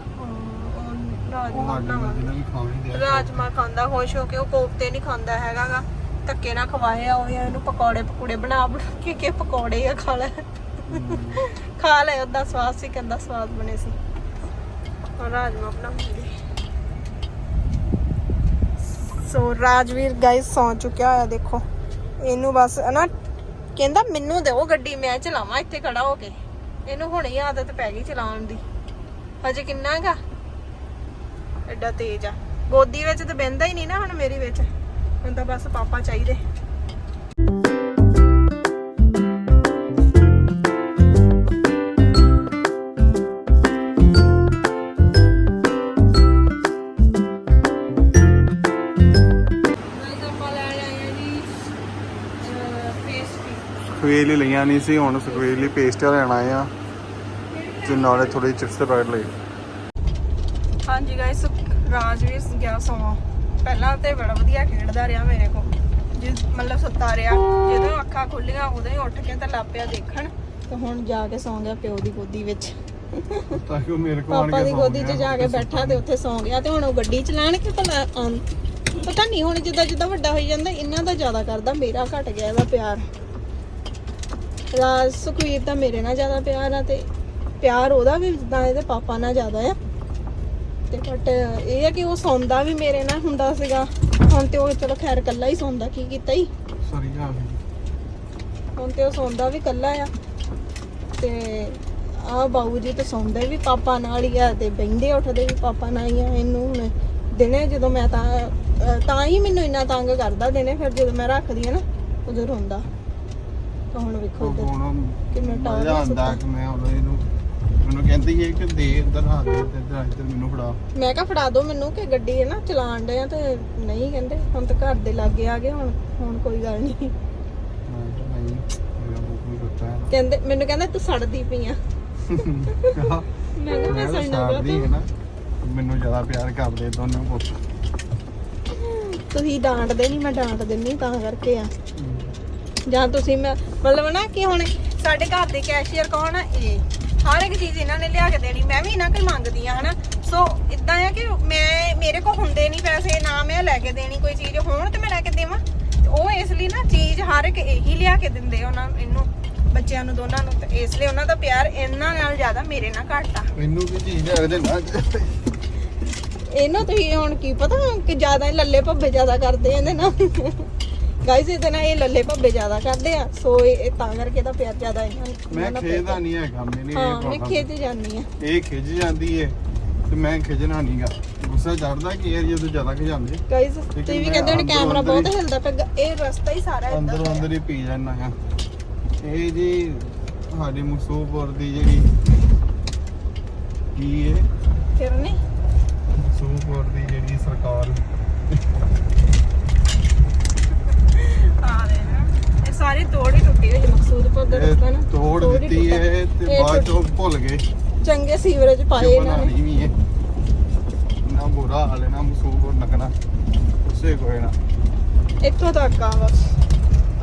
ਰਾਜਮਾ ਰਾਜਮਾ ਖਾਂਦਾ ਖੁਸ਼ ਹੋ ਕੇ ਉਹ ਕੋਫਤੇ ਨਹੀਂ ਖਾਂਦਾ ਹੈਗਾਗਾ। ਧੱਕੇ ਨਾਲ ਖਵਾਏ ਆ ਉਹ ਇਹਨੂੰ ਪਕੌੜੇ ਪਕੌੜੇ ਬਣਾ ਬਣਾ ਕੇ ਕੇ ਪਕੌੜੇ ਆ ਖਾ ਲੈ। ਖਾ ਲੈ, ਉਹਦਾ ਸਵਾਦ ਸੀ, ਕਹਿੰਦਾ ਸਵਾਦ ਬਣੇ ਸੀ। ਹੁਣ ਰਾਜਮਾ ਬਣਾਉਂਗੇ ਸੋ ਰਾਜਵੀਰ ਗਾਇਸ ਸੌ ਚੁੱਕਿਆ ਹੋਇਆ, ਦੇਖੋ। ਇਹਨੂੰ ਬਸ ਨਾ, ਕਹਿੰਦਾ ਮੈਨੂੰ ਦਿਓ ਗੱਡੀ, ਮੈਂ ਚਲਾਵਾਂ, ਇੱਥੇ ਖੜਾ ਹੋ ਕੇ। ਇਹਨੂੰ ਹੁਣੇ ਹੀ ਆਦਤ ਪੈ ਗਈ ਚਲਾਉਣ ਦੀ। ਹਜੇ ਕਿੰਨਾ ਗਾ ਐਡਾ ਤੇਜ਼ ਆ। ਗੋਦੀ ਵਿੱਚ ਤੇ ਬਹਿੰਦਾ ਹੀ ਨਹੀਂ ਨਾ ਹੁਣ ਮੇਰੀ ਵਿੱਚ। ਹੁਣ ਤਾਂ ਬਸ ਪਾਪਾ ਚਾਹੀਦੇ। ਲਈ ਲਈਆਂ ਨਹੀਂ ਸੀ ਹੁਣ ਲਈ ਪੇਸਟ ਲੈਣਾ ਆ। ਤੇ ਨਾਲੇ ਥੋੜੇ ਚਿਪਸ ਦੇ ਪੈਕਟ ਲਏ ਹਾਂਜੀ ਗਾਇਸ ਰਾਜਵੀਰ ਗਿਆ ਸੌਂ ਪਹਿਲਾਂ ਤੇ ਬੜਾ ਵਧੀਆ ਖੇਡਦਾ ਰਿਹਾ ਮੇਰੇ ਕੋਲ। ਜਿਸ ਮਤਲਬ ਸੁੱਤਾ ਰਿਹਾ ਜਦੋਂ ਅੱਖਾਂ ਖੁੱਲੀਆਂ ਉਦੋਂ ਹੀ ਉੱਠ ਕੇ ਤੇ ਲਾਪਿਆ ਦੇਖਣ ਤੇ ਹੁਣ ਜਾ ਕੇ ਸੌਂ ਗਿਆ ਪਿਓ ਦੀ ਗੋਦੀ ਵਿੱਚ। ਤਾਂ ਕਿ ਉਹ ਮੇਰੇ ਕੋਲ ਆਣ ਪਾਪਾ ਕੇ ਦੀ ਸੌਂ ਗੋਦੀ 'ਚ। ਜਾ ਕੇ ਬੈਠਾ ਤੇ ਉੱਥੇ ਸੌਂ ਗਿਆ ਤੇ ਹੁਣ ਉਹ ਗੱਡੀ ਚਲਾਣ ਕੇ ਭਲਾ ਪਤਾ ਨਹੀਂ ਹੁਣ ਜਿੱਦਾਂ ਜਿੱਦਾਂ ਵੱਡਾ ਹੋਈ ਜਾਂਦਾ ਇਹਨਾਂ ਦਾ ਜ਼ਿਆਦਾ ਕਰਦਾ ਮੇਰਾ ਘਟ ਗਿਆ ਇਹਦਾ ਪਿਆਰ। ਰਾਜ ਸੁਖਵੀਰ ਤਾਂ ਮੇਰੇ ਨਾਲ ਜ਼ਿਆਦਾ ਪਿਆਰ ਆ ਤੇ ਪਿਆਰ ਉਹਦਾ ਵੀ ਜਿੱਦਾਂ ਇਹਦੇ ਪਾਪਾ ਨਾਲ ਜ਼ਿਆਦਾ ਆ। ਤੇ ਬਟ ਇਹ ਆ ਕਿ ਉਹ ਸੌਂਦਾ ਵੀ ਮੇਰੇ ਨਾਲ ਹੁੰਦਾ ਸੀਗਾ। ਹੁਣ ਤੇ ਉਹ ਚਲੋ ਖੈਰ ਕੱਲਾ ਹੀ ਸੌਂਦਾ ਕੀ ਕੀਤਾ ਹੀ? ਸਰੀ ਆ ਹੁਣ ਤੇ ਉਹ ਸੌਂਦਾ ਵੀ ਕੱਲਾ ਆ। ਤੇ ਆ ਬਾਊ ਜੀ ਤੇ ਸੌਂਦੇ ਵੀ ਪਾਪਾ ਨਾਲ ਹੀ ਆ ਤੇ ਬੈੰਦੇ ਉੱਠਦੇ ਵੀ ਪਾਪਾ ਨਾਲ ਹੀ ਆ ਇਹਨੂੰ ਹੁਣ ਦਿਨੇ ਜਦੋਂ ਮੈਂ ਤਾਂ ਤਾਂ ਹੀ ਮੈਨੂੰ ਇੰਨਾ ਤੰਗ ਕਰਦਾ ਦਿਨੇ ਫਿਰ ਜਦੋਂ ਮੈਂ ਰੱਖਦੀ ਆ ਨਾ ਉਦੋਂ ਰੋਂਦਾ। ਤਾਂ ਹੁਣ ਵੇਖੋ ਇੱਧਰ ਹੁਣ ਕਿੰਨਾ ਆ ਆਉਂਦਾ। ਕਿ ਮੈਂ ਹੁਣ ਇਹਨੂੰ ਮੈਨੂੰ ਕਹਿੰਦੀ ਹੈ ਕਿ ਦੇ ਇੱਧਰ ਹੱਥ ਦੇ ਤੇ ਇੱਧਰ ਇੱਧਰ ਮੈਨੂੰ ਫੜਾ। ਮੈਂ ਕਿਹਾ ਫੜਾ ਦੋ ਮੈਨੂੰ ਕਿ ਗੱਡੀ ਹੈ ਨਾ ਚਲਾਣ ਦੇ ਆ ਤੇ ਨਹੀਂ ਕਹਿੰਦੇ। ਹੁਣ ਤਾਂ ਘਰ ਦੇ ਲਾਗੇ ਆ ਗਏ ਹੁਣ ਹੁਣ ਕੋਈ ਗੱਲ ਨਹੀਂ। ਮੈਂ ਕਿਹਾ ਨਹੀਂ ਮੇਰਾ ਮੁੱਖ ਵੀ ਕੁੱਤਾ ਹੈ ਕਹਿੰਦੇ ਮੈਨੂੰ ਕਹਿੰਦਾ ਤੂੰ ਸੜਦੀ ਪਈ ਆ। ਨਾ ਮੈਂ ਕਿਹਾ ਮੈਂ ਤਾਂ ਸੜਨਾ ਸਾਰਦੀ ਹੈ ਨਾ। ਮੈਨੂੰ ਜ਼ਿਆਦਾ ਪਿਆਰ ਕਰਦੇ ਦੋਨੋਂ ਪੁੱਤ। ਤੁਸੀਂ ਡਾਂਟਦੇ ਨਹੀਂ ਮੈਂ ਡਾਂਟ ਦਿੰਨੀ ਤਾਂ ਕਰਕੇ ਆ। ਜਾਂ ਤੁਸੀਂ ਮੈਂ ਮਤਲਬ ਨਾ ਕਿ ਹੁਣ ਸਾਡੇ ਘਰ ਦੇ ਕੈਸ਼ੀਅਰ ਕੌਣ ਆ? ਇਹ। ਹਰ ਇੱਕ ਚੀਜ਼ ਇਹਨਾਂ ਨੇ ਲਿਆ ਕੇ ਦੇਣੀ ਮੈਂ ਵੀ ਇਹਨਾਂ ਕੋਲ ਮੰਗਦੀ ਆ ਹਨਾ। ਸੋ ਇਦਾਂ ਆ ਕਿ ਮੈਂ ਮੇਰੇ ਕੋਲ ਹੁੰਦੇ ਨਹੀਂ ਪੈਸੇ ਨਾ ਮੈਂ ਲੈ ਕੇ ਦੇਣੀ ਕੋਈ ਚੀਜ਼ ਹੋਣ ਤੇ ਮੈਂ ਲੈ ਕੇ ਦੇਵਾਂ। ਉਹ ਇਸ ਲਈ ਨਾ ਚੀਜ਼ ਹਰ ਇੱਕ ਇਹੀ ਲਿਆ ਕੇ ਦਿੰਦੇ ਉਹਨਾਂ ਇਹਨੂੰ ਬੱਚਿਆਂ ਨੂੰ ਦੋਨਾਂ ਨੂੰ। ਤੇ ਇਸ ਲਈ ਉਹਨਾਂ ਦਾ ਪਿਆਰ ਇਹਨਾਂ ਨਾਲ ਜ਼ਿਆਦਾ ਮੇਰੇ ਨਾਲ ਘੱਟ ਆ। ਮੈਨੂੰ ਵੀ ਚੀਜ਼ ਲਿਆ ਕੇ ਦੇਣਾ ਇਹਨੂੰ ਤੁਸੀਂ ਹੁਣ ਕੀ ਪਤਾ ਕਿ ਜ਼ਿਆਦਾ ਹੀ ਲੱਲੇ ਭੱਬੇ ਜ਼ਿਆਦਾ ਕਰਦੇ ਆ ਇਹਦੇ ਨਾਲ। ਗਾਇਸ ਇਹਦੇ ਨਾਲ ਇਹ ਲੱਲੇ ਭੱਬੇ ਜ਼ਿਆਦਾ ਕਰਦੇ ਆ ਸੋ ਇਹ ਤਾਂ ਕਰਕੇ ਇਹਦਾ ਪਿਆਰ ਜ਼ਿਆਦਾ ਇਹਨਾਂ ਮੈਂ ਇਹਨਾਂ ਨਾਲ ਖੇਦਾ ਨਹੀਂ ਹੈਗਾ ਮੈਨੇ ਹਾਂ ਮੈਂ। ਖੇਤ ਜਾਂਦੀ ਆ ਇਹ ਖਿੱਚ ਜਾਂਦੀ ਏ ਤੇ ਮੈਂ ਖਿੱਚਣਾ ਨਹੀਂਗਾ। ਗੁੱਸਾ ਚੜਦਾ ਕਿ ਯਾਰ ਜਦੋਂ ਜ਼ਿਆਦਾ ਖਿਜਾਉਂਦੇ। ਗਾਇਸ ਤੁਸੀਂ ਵੀ ਮੈਂ ਕਹਿੰਦੇ ਹੋ ਅੰਦਰੋਂ ਕੈਮਰਾ ਬਹੁਤ ਹਿਲਦਾ ਪਿਆ ਇਹ ਰਸਤਾ ਹੀ ਸਾਰਾ ਇਦਾਂ ਅੰਦਰੋਂ ਅੰਦਰ ਹੀ ਪੀ ਜਾਂਦਾ ਆ ਇਹ ਜੀ ਸਾਡੀ ਮਕਸੂਪੁਰ ਦੀ ਜਿਹੜੀ ਕੀ ਹੈ ਫਿਰ ਨਹੀਂ। ਮਕਸੂਪੁਰ ਦੀ ਜਿਹੜੀ ਸਰਕਾਰ ਆ ਰਹੇ ਨਾ ਇਹ ਸਾਰੀ ਤੋੜ ਹੀ ਟੁੱਟੀ ਹੋਈ ਮਕਸੂਦਪੁਰ ਦਾ ਰਸਤਾ ਨਾ। ਤੋੜ ਹੀ ਦਿੱਤੀ ਟੁੱਟਾ। ਹੈ ਤੇ ਇਹ ਬਾਅਦ ਚੋਂ ਭੁੱਲ ਗਏ। ਚੰਗੇ ਸੀਵਰੇਜ ਪਾਏ ਇਹਨਾਂ ਨੇ। ਬਣਾਣੀ ਵੀ ਹੈ ਨਾ ਬੁਰਾ ਹਾਲ ਹੈ ਨਾ ਮਕਸੂਪੁਰ ਲੱਗਣਾ। ਉਸੇ ਕੋਈ ਨਾ। ਇੱਥੋਂ ਤੱਕ ਆ ਬਸ।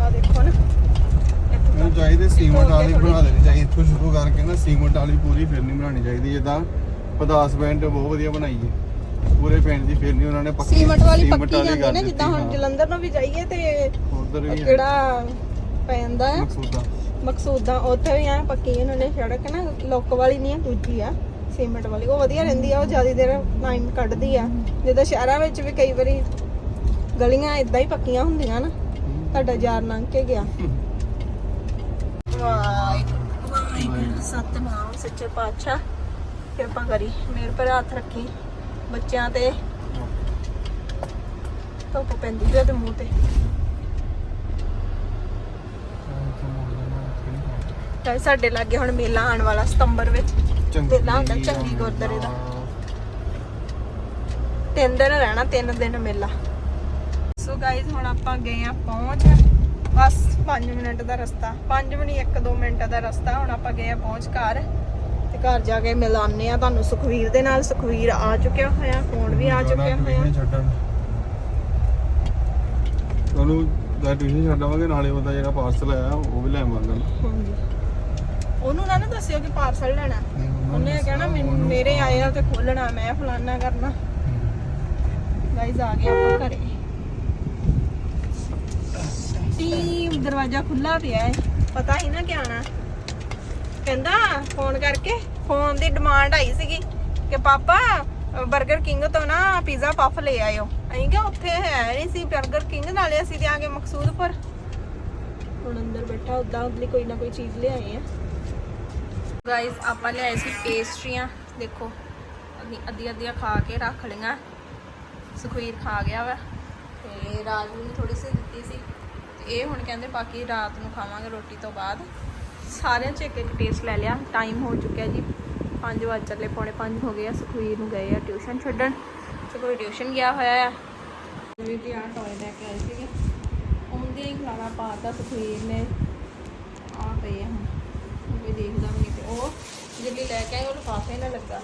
ਆ ਦੇਖੋ ਨਾ। ਇੱਥੋਂ ਮੈਨੂੰ। ਚਾਹੀਦੇ ਸੀਮੈਂਟ ਵਾਲੀ ਬਣਾ ਦੇਣੀ ਚਾਹੀਦੀ। ਇੱਥੋਂ ਸ਼ੁਰੂ ਕਰਕੇ ਨਾ ਸੀਮੈਂਟ ਵਾਲੀ ਪੂਰੀ ਫਿਰਨੀ ਬਣਾਉਣੀ ਚਾਹੀਦੀ। ਜਿੱਦਾਂ ਪਦਾਸ ਪਿੰਡ ਬਹੁਤ ਵਧੀਆ ਬਣਾਈ ਹੈ। ਪੂਰੇ ਪਿੰਡ ਦੀ ਫਿਰਨੀ ਉਹਨਾਂ ਨੇ ਪੱਕੀ ਸੀਮਟ ਵਾਲੀ ਸੀਮੈਂਟ ਪੱਕੀ ਜਾਂਦੀ ਕਰ ਨਾ ਜਿੱਦਾਂ ਹੁਣ ਹਾਂ। ਜਲੰਧਰ ਨੂੰ ਵੀ ਜਾਈਏ ਤੇ ਉੱਧਰ ਵੀ ਹੈ। ਕਿਹੜਾ ਪੈਂਦਾ ਆ ਮਕਸੂਦਾ। ਮਕਸੂਦਾਂ ਉੱਥੇ ਵੀ ਆ ਪੱਕੀ ਇਹਨਾਂ ਨੇ ਸੜਕ ਨਾ ਲੋਕ ਵਾਲੀ ਨਹੀਂ ਆ ਦੂਜੀ ਆ ਸੀਮੈਂਟ ਵਾਲੀ। ਉਹ ਵਧੀਆ ਰਹਿੰਦੀ ਆ ਉਹ ਜ਼ਿਆਦਾ ਦੇਰ ਟਾਈਮ ਕੱਢਦੀ ਆ। ਜਿੱਦਾਂ ਸ਼ਹਿਰਾਂ ਵਿੱਚ ਵੀ ਕਈ ਵਾਰੀ ਗਲੀਆਂ ਇਦਾਂ ਹੀ ਪੱਕੀਆਂ ਹੁੰਦੀਆਂ ਨਾ ਤੁਹਾਡਾ ਯਾਰ ਲੰਘ ਕੇ ਗਿਆ। ਵਾਹਿਗੁਰੂ। ਵਾਹਿਗੁਰੂ ਸਤਨਾਮ ਸੱਚੇ ਪਾਤਸ਼ਾਹ। ਕਿਰਪਾ ਕਰੀ ਮੇਰੇ ਪਰ ਹੱਥ ਰੱਖੀ। ਬੱਚਿਆਂ ਤੇ ਧੁੱਪ ਪੈਂਦੀ ਤੇ ਮੂੰਹ ਤੇ। ਤਾਂ ਸਾਡੇ ਲਾਗੇ ਹੁਣ ਮੇਲਾ ਆਉਣ ਵਾਲਾ ਸਤੰਬਰ ਵਿੱਚ। ਮੇਲਾ ਹੁੰਦਾ ਚੰਗੀ ਗੁਰਦੁਆਰੇ ਦਾ। ਤਿੰਨ ਦਿਨ ਰਹਿਣਾ ਤਿੰਨ ਦਿਨ ਮੇਲਾ। ਸੋ ਗਾਇਜ਼ ਹੁਣ ਆਪਾਂ ਗਏ ਆ ਪਹੁੰਚ। ਬਸ 5 ਮਿੰਟ ਦਾ ਰਸਤਾ। 5 ਵੀ ਨਹੀਂ 1-2 ਮਿੰਟ ਦਾ ਰਸਤਾ। ਹੁਣ ਆਪਾਂ ਗਏ ਆ ਪਹੁੰਚ ਘਰ। ਤੇ ਘਰ ਜਾ ਕੇ ਮਿਲਾਉਂਦੇ ਆ ਤੁਹਾਨੂੰ। ਸੁਖਵੀਰ ਦੇ ਨਾਲ ਸੁਖਵੀਰ ਆ ਚੁੱਕਿਆ ਹੋਇਆ ਫੋਨ ਵੀ ਆ ਚੁੱਕਿਆ ਹੋਇਆ। ਤੁਹਾਨੂੰ ਦਾ ਟਿਊਸ਼ਨ ਛੱਡਾਂਗੇ ਨਾਲੇ ਉਹਦਾ ਜਿਹੜਾ ਪਾਰਸਲ ਆਇਆ ਉਹ ਵੀ ਲੈ ਆਵਾਂਗਾ। ਹਾਂਜੀ। ਉਹਨੂੰ ਨਾ ਨਾ ਦੱਸਿਓ ਕਿ ਪਾਰਸਲ ਲੈਣਾ। ਉਹਨੇ ਕਹਿਣਾ ਮੈਨ- ਮੇਰੇ ਆਏ ਆ ਤੇ ਖੋਲਣਾ ਮੈਂ ਫਲਾਨਾ ਕਰਨਾ। ਗਾਈਜ਼ ਆ ਗਏ ਆਪਾਂ ਘਰੇ। ਟੀਮ ਦਰਵਾਜ਼ਾ ਖੁੱਲਾ ਪਿਆ ਹੈ। ਪਤਾ ਹੀ ਨਾ ਕਿ ਆਣਾ ਕਹਿੰਦਾ ਫੋਨ ਕਰਕੇ ਫੋਨ ਦੀ ਡਿਮਾਂਡ ਆਈ ਸੀਗੀ ਕਿ ਪਾਪਾ 버ਗਰ ਕਿੰਗ ਤੋਂ ਨਾ ਪੀਜ਼ਾ ਪਫ ਲੈ ਆਇਓ। ਅਸੀਂ ਕਿਹਾ ਉੱਥੇ ਹੈ ਨਹੀਂ ਸੀ 버ਗਰ ਕਿੰਗ ਨਾਲੇ ਅਸੀਂ ਤੇ ਆ ਕੇ ਮਕਸੂਦਪੁਰ। ਹੁਣ ਅੰਦਰ ਬੈਠਾ ਉਦਾਂ ਉਹਦੇ ਲਈ ਕੋਈ ਨਾ ਕੋਈ ਚੀਜ਼ ਲਿਆਏ ਆ। ਗਾਇਸ ਆਪਾਂ ਲਿਆਏ ਸੀ ਪੇਸਟਰੀਆਂ ਦੇਖੋ, ਅੱਧੀ ਅੱਧੀ ਅੱਧੀਆਂ ਖਾ ਕੇ ਰੱਖ ਲਈਆਂ। ਸੁਖਵੀਰ ਖਾ ਗਿਆ ਵਾ, ਤੇ ਰਾਜੂ ਨੇ ਥੋੜੀ ਸੀ ਦਿੱਤੀ ਸੀ। ਤੇ ਇਹ ਹੁਣ ਕਹਿੰਦੇ ਬਾਕੀ ਰਾਤ ਨੂੰ ਖਾਵਾਂਗੇ ਰੋਟੀ ਤੋਂ ਬਾਅਦ। ਸਾਰਿਆਂ ਚ ਇੱਕ ਇੱਕ ਟੇਸਟ ਲੈ ਲਿਆ। ਟਾਈਮ ਹੋ ਚੁੱਕਿਆ ਜੀ। 5 ਵਜੇ ਚੱਲੇ, ਪੌਣੇ 5 ਹੋ ਗਏ ਆ। ਸੁਖਵੀਰ ਨੂੰ ਗਏ ਆ ਟਿਊਸ਼ਨ ਛੱਡਣ। ਸੁਖਵੀਰ ਟਿਊਸ਼ਨ ਗਿਆ ਹੋਇਆ ਆ। ਵੀ ਤੇ ਆ ਟੋਏ ਲੈ ਕੇ ਆਏ ਸੀਗੇ। ਆਉਂਦੇ ਹੀ ਖਲਾਰਾ ਪਾਤਾ ਸੁਖਵੀਰ ਨੇ। ਆ ਪਏ ਆ ਹੁਣ ਵੀ ਦੇਖਦਾ ਵੀ ਨਹੀਂ ਤੇ ਉਹ ਜਿਹੜੀ ਲੈ ਕੇ ਆਏ ਉਹ ਲਿਫਾਫੇ ਨਾਲ ਲੱਗਾ।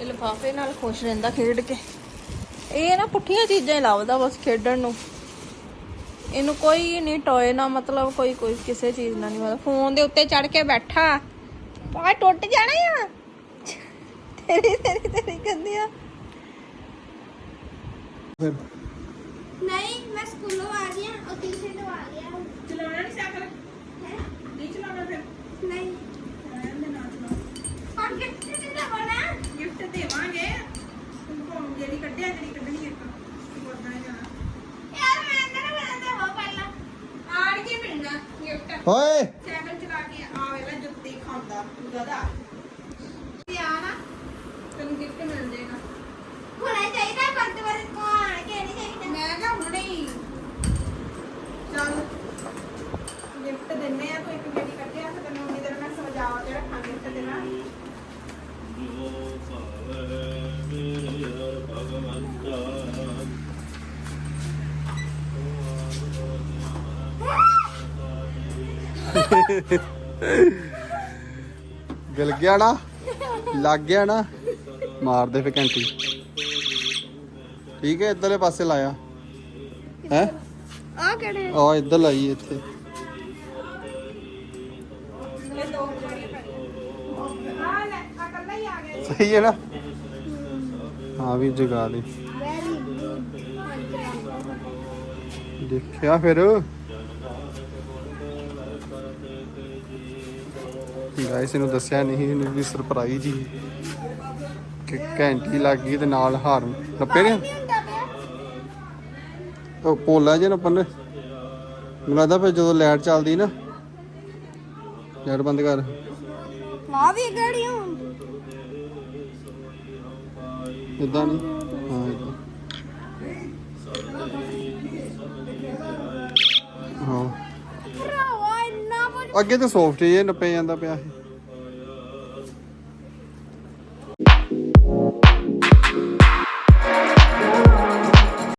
ਇਹ ਲਿਫਾਫੇ ਨਾਲ ਖੁਸ਼ ਰਹਿੰਦਾ ਖੇਡ ਕੇ। ਇਹ ਨਾ ਪੁੱਠੀਆਂ ਚੀਜ਼ਾਂ ਹੀ ਲੱਭਦਾ ਬਸ ਖੇਡਣ ਨੂੰ। ਇਹਨੂੰ ਕੋਈ ਨਹੀਂ ਟੋਏ ਨਾ ਮਤਲਬ ਕੋਈ ਕੋਈ ਕਿਸੇ ਚੀਜ਼ ਨਾਲ ਨਹੀਂ ਮਤਲਬ। ਫੋਨ ਦੇ ਉੱਤੇ ਚੜ ਕੇ ਬੈਠਾ। ਆ ਟੁੱਟ ਜਾਣਾ ਆ। ਤੇਰੀ ਤੇਰੀ ਤੇਰੀ ਕਹਿੰਦੀ ਆ। ਨਹੀਂ ਮੈਂ ਸਕੂਲੋਂ ਆ ਗਿਆ ਉਹ ਟਿਊਸ਼ਨ ਤੋਂ ਆ ਗਿਆ। ਚਲਾਉਣਾ ਨਹੀਂ ਸਾਈਕਲ? ਨਹੀਂ ਚਲਾਉਣਾ ਫਿਰ? ਨਹੀਂ। ਪਰ ਕਿੱਥੇ ਤੇ ਜਾਣਾ ਗਿਫਟ ਦੇਵਾਂਗੇ। ਤੁਹਾਨੂੰ ਜਿਹੜੀ ਕੱਢਿਆ ਜਿਹੜੀ ਕੱਢਣੀ ਇੱਕ ਗੁਰਦਾਰੇ ਜਾਣਾ। ਯਾਰ ਮੈਂ ਅੰਦਰ ਬੰਦਾ ਹੋ ਪਹਿਲਾਂ। ਆੜ ਕੇ ਮਿਲਣਾ ਗਿਫਟ। ਓਏ! ਸਾਈਕਲ ਚਲਾ ਕੇ ਆ ਵੇਲਾ ਜੁੱਤੀ ਖਾਂਦਾ ਗਦਾ ਤੇ ਆਣਾ ਤੈਨੂੰ ਗਿਫਟ ਮਿਲ ਜਾਏਗਾ ਹੋਣਾ ਚਾਹੀਦਾ ਗੁਰਦੁਆਰੇ ਤੋਂ ਆਣ ਕੇ ਨਹੀਂ ਚਾਹੀਦਾ ਮੈਂ ਕਿਹਾ ਹੁਣੇ ਗਿਲ ਗਿਆ ਨਾ ਲੱਗ ਗਿਆ ਨਾ ਮਾਰ ਦੇ ਫੇ ਘੰਟੀ। ਠੀਕ ਹੈ ਇੱਧਰਲੇ ਪਾਸੇ ਲਾਇਆ। ਹੈ? ਆ ਕਿਹੜੇ ਆ? ਇੱਧਰ ਲਾਈ ਇੱਥੇ। ਸਹੀ ਹੈ ਨਾ? ਹਾਂ ਵੀ ਜਗਾ ਦੇ। ਦੇਖਿਆ ਫਿਰ। ਗਾਇਸ ਇਹਨੂੰ ਦੱਸਿਆ ਨਹੀਂ ਇਹਨੂੰ ਵੀ ਸਰਪ੍ਰਾਈਜ਼ ਹੀ ਕਿ ਘੰਟੀ ਲੱਗ ਗਈ ਤੇ ਨਾਲ ਹਾਰਨ ਨੱਪੇ ਨੇ? ਉਹ ਪੋਲਾ ਜੇ ਨੱਪਣ ਨੇ ਮੈਨੂੰ ਲੱਗਦਾ ਫਿਰ ਜਦੋਂ ਲਾਈਟ ਚੱਲਦੀ ਨਾ ਲਾਈਟ ਬੰਦ ਕਰ। ਆ ਵੀ ਹੁਣ। ਇਦਾਂ ਨਹੀਂ। ਅੱਗੇ ਤਾਂ ਸੌਫਟ ਜੇ ਨੱਪਿਆ ਜਾਂਦਾ ਪਿਆ ਸੀ।